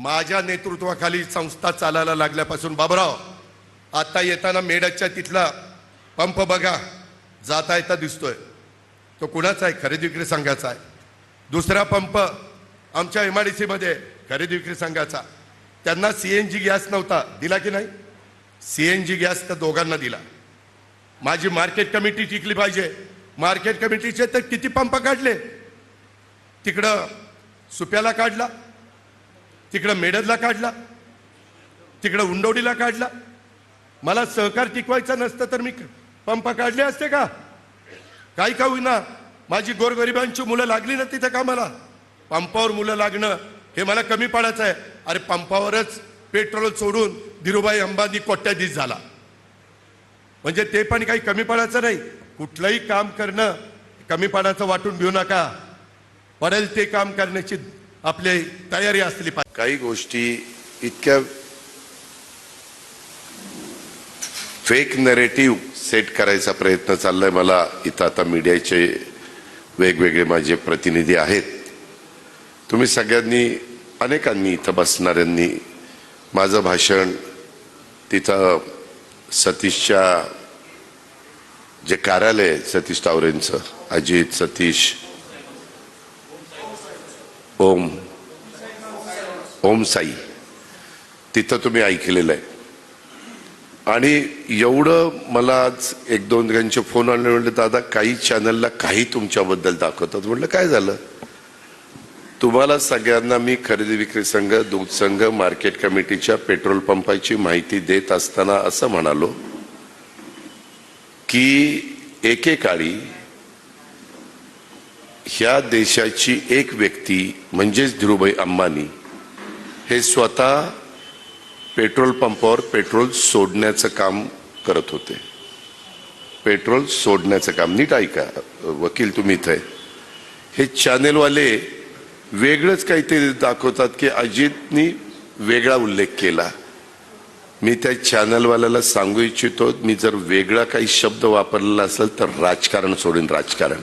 माझ्या नेतृत्वाखाली संस्था चालायला लागल्यापासून बाबराव आता येताना मेडकच्या तिथला पंप बघा. जाता येता दिसतोय. तो कुणाचा आहे? खरेदी विक्री संघाचा आहे. दुसरा पंप आमच्या एम आय डी सीमध्ये खरेदी विक्री संघाचा. त्यांना सी एन जी गॅस नव्हता. दिला की नाही? सी एन जी गॅस त्या दोघांना दिला. माझी मार्केट कमिटी टिकली पाहिजे. मार्केट कमिटीचे तर किती पंप काढले? तिकडं सुप्याला काढला. तिकडं मेडदला काढला तिकडं उंडवडीला काढला. मला सहकार टिकवायचा नसतं तर मी पंप काढले असते का? काही का होईना माझी गोरगरिबांची मुलं लागली ना तिथं का मला पंपावर मुलं लागणं हे मला कमी पाडायचं आहे. अरे पंपावरच पेट्रोल सोडून धीरुभाई अंबानी कोट्याधीश झाला. म्हणजे ते पण काही कमी पडायचं नाही. कुठलंही काम करणं कमी पाण्याचं वाटून घेऊ नका. पडेल ते काम करण्याची आपली तयारी असली पाहिजे. काही गोष्टी इतक्या फेक नरेटिव्ह सेट करायचा प्रयत्न चाललाय मला. इथं आता मीडियाचे वेगवेगळे माझे प्रतिनिधी आहेत. तुम्ही सगळ्यांनी अनेकांनी इथं बसणाऱ्यांनी माझं भाषण तिथं सतीशच्या जे कार्यालय सतीश तावरेंचं अजित सतीश ओम ओम साई तिथं तुम्ही ऐकलेलं आहे. आणि एवढं मला आज एक दोन जणांचे फोन आले म्हणले दादा काही चॅनलला काही तुमच्याबद्दल दाखवतात. म्हटलं काय झालं? तुम्हाला सगळ्यांना मी खरेदी विक्री संघ दूध संघ मार्केट कमिटीच्या पेट्रोल पंपाची माहिती देत असताना असं म्हणालो की एकेकाळी ह्या देशाची एक व्यक्ती म्हणजेच धीरुभाई अंबानी हे स्वतः पेट्रोल पंपावर पेट्रोल सोडण्याचं काम करत होते. पेट्रोल सोडण्याचं काम. नीट ऐका वकील तुम्ही इथं आहे. हे चॅनेलवाले वेगळंच काहीतरी दाखवतात की अजितनी वेगळा उल्लेख केला. मी त्या चॅनलवाल्याला सांगू इच्छितो मी जर वेगळा काही शब्द वापरलेला असेल तर राजकारण सोडून राजकारण.